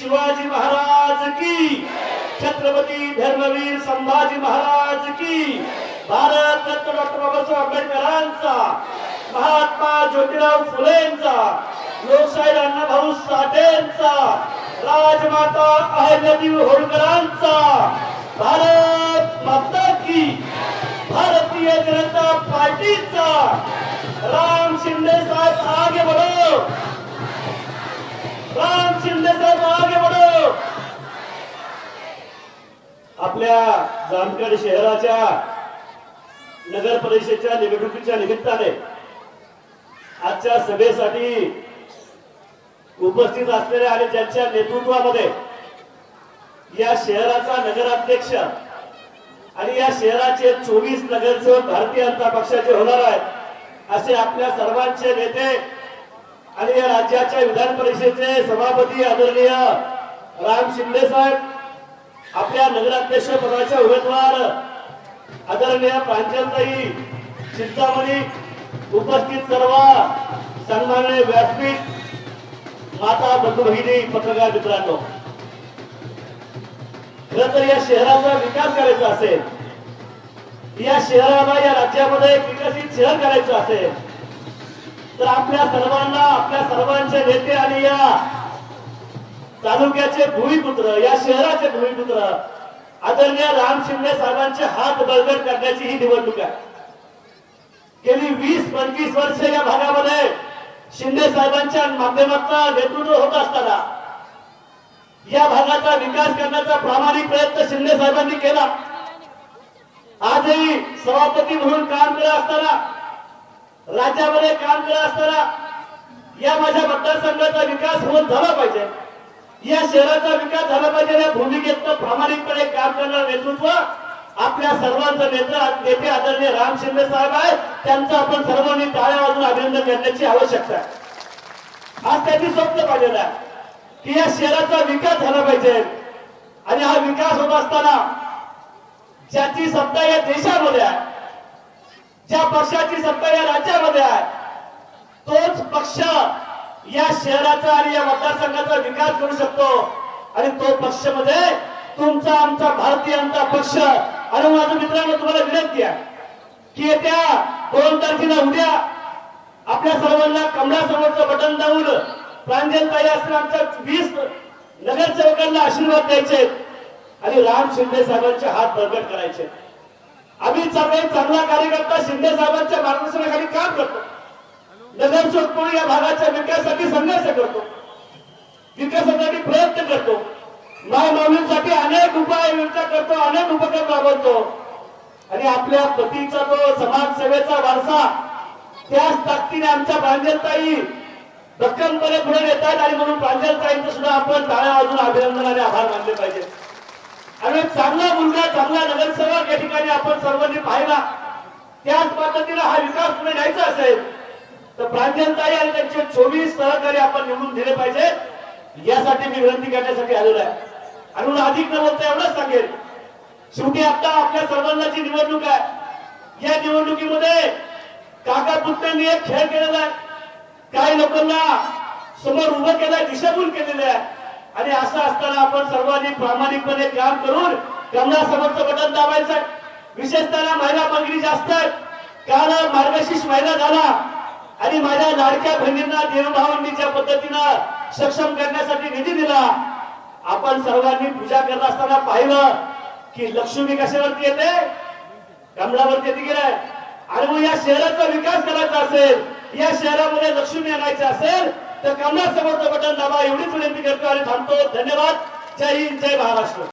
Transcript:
शिवाजी महाराज की। छत्रपती धर्मवीर संभाजी महाराज की। भारत रत्न डॉक्टर बाबासाहेब आंबेडकरांचा महात्मा ज्योतिराव फुलेंचा लोकशाहीर अण्णाभाऊ साठेंचा राजमाता अहमदी होळकरांचा भारत माता की। भारतीय जनता पार्टीचा राम शिंदे साहेब आगे बढ़ो। राम शिंदे साहेब आपल्या जामखेड शहराच्या नगर परिषदेच्या निवडणुकीच्या निमित्ताने आजच्या सभेसाठी उपस्थित असलेले आणि ज्यांच्या नेतृत्वामध्ये या शहराचा नगराध्यक्ष आणि या शहराचे चोवीस नगरसेवक भारतीय जनता पक्षाचे होणार आहेत असे आपल्या सर्वांचे नेते आणि या राज्याच्या विधान परिषदेचे सभापती आदरणीय राम शिंदे साहेब आपल्या नगराध्यक्ष पदाच्या उमेदवार आदरणीय प्रांजलताई चिंतामणी उपस्थित सर्व सन्माननीय व्यासपीठ माता बंधू भगिनी पत्रकार मित्रांनो. खर तर या शहराचा विकास करायचा असेल या शहराला या राज्यामध्ये एक विकसित शहर करायचं असेल तर आपल्या सर्वांना आपल्या सर्वांचे नेते आणि या तालुक्याचे भूमिपुत्र या शहराचे भूमिपुत्र आदरणीय राम शिंदे साहेबांचे हात बळकट करण्याची ही निवडणूक आहे. गेली वीस पंचवीस वर्ष या भागामध्ये शिंदे साहेबांच्या माध्यमातून नेतृत्व होत असताना या भागाचा विकास करण्याचा प्रामाणिक प्रयत्न शिंदे साहेबांनी केला. आजही सभापती म्हणून काम करत असताना राज्यामध्ये काम करत असताना या माझ्या मतदारसंघाचा विकास होत झाला पाहिजे. या शहराचा विकास झाला पाहिजे. या भूमिकेत प्रामाणिकपणे काम करणारं नेतृत्व आपल्या सर्वांचं नेता नेते आदरणीय राम शिंदे साहेब आहे त्यांचं आपण सर्वांनी टाळ्या वाजून अभिनंदन करण्याची आवश्यकता आहे. आज त्यांनी स्वप्न पाहिलेलं आहे की या शहराचा विकास झाला पाहिजे. आणि हा विकास होत असताना ज्याची सत्ता या देशामध्ये आहे ज्या पक्षाची सत्ता या राज्यामध्ये आहे तोच पक्ष या शहराचा आणि या मतदारसंघाचा विकास करू शकतो. आणि तो पक्षमध्ये तुमचा आमचा भारतीय आमचा पक्ष. आणि हो, माझ्या मित्रांनो तुम्हाला विनंती आहे की येत्या दोन तारखेला उद्या आपल्या सर्वांना कमळासमोरचं बटन दाबून प्रांजलताई असतील आमच्या वीस नगरसेवकांना आशीर्वाद द्यायचे आणि राम शिंदे साहेबांचे हात बळकट करायचे आम्ही सगळे चांगला कार्यकर्ता शिंदे साहेबांच्या मार्गदर्शनाखाली काम करतो. नगर म्हणून या भागाच्या विकासासाठी संघर्ष करतो. विकासासाठी प्रयत्न करतो. माय माऊलींसाठी अनेक उपाययोजना करतो अनेक उपक्रम राबवतो. आणि आपल्या पतीचा तो समाजसेवेचा वारसा त्याच ताकदीने आमच्या प्रांजलताई भक्कमपणे पुढे येतात आणि म्हणून प्रांजलताईंचं सुद्धा आपण टाळ्या अजून अभिनंदन आणि आभार मानले पाहिजे आणि एक चांगला मुलगा चांगला नगरसेवक या ठिकाणी आपण सर्वांनी पाहिला. त्याच पद्धतीला हा विकास पुढे न्यायचा असेल तर प्रांजलताई आणि त्यांचे चोवीस सहकारी आपण निवडून दिले पाहिजे. यासाठी मी विनंती करण्यासाठी आलेलो आहे. आणि म्हणून अधिक न बोलता एवढंच सांगेल. शेवटी आता आपल्या सर्वांना जी निवडणूक आहे या निवडणुकीमध्ये काका पुत्रांनी एक खेळ केलेला आहे. काही लोकांना समोर उभं केलंय दिशाभूल केलेले आहे. आणि असं असताना आपण सर्वांनी प्रामाणिकपणे काम करून त्यांना समोरचं बटन दाबायचं. विशेषतः महिला भगिनी जास्त काल मार्गशीर्ष महिला झाला आणि माझ्या लाडक्या बहिणींना देवभावांनी ज्या पद्धतीनं सक्षम करण्यासाठी निधी दिला आपण सर्वांनी पूजा करत असताना पाहिलं की लक्ष्मी कशावरती येते? कमळावरती येते गेलाय आणि मग या शहराचा विकास करायचा असेल या शहरामध्ये लक्ष्मी आणायची असेल तर कमळा समोरचं बटन दाबा एवढीच विनंती करतो आणि थांबतो. धन्यवाद. जय हिंद जय महाराष्ट्र.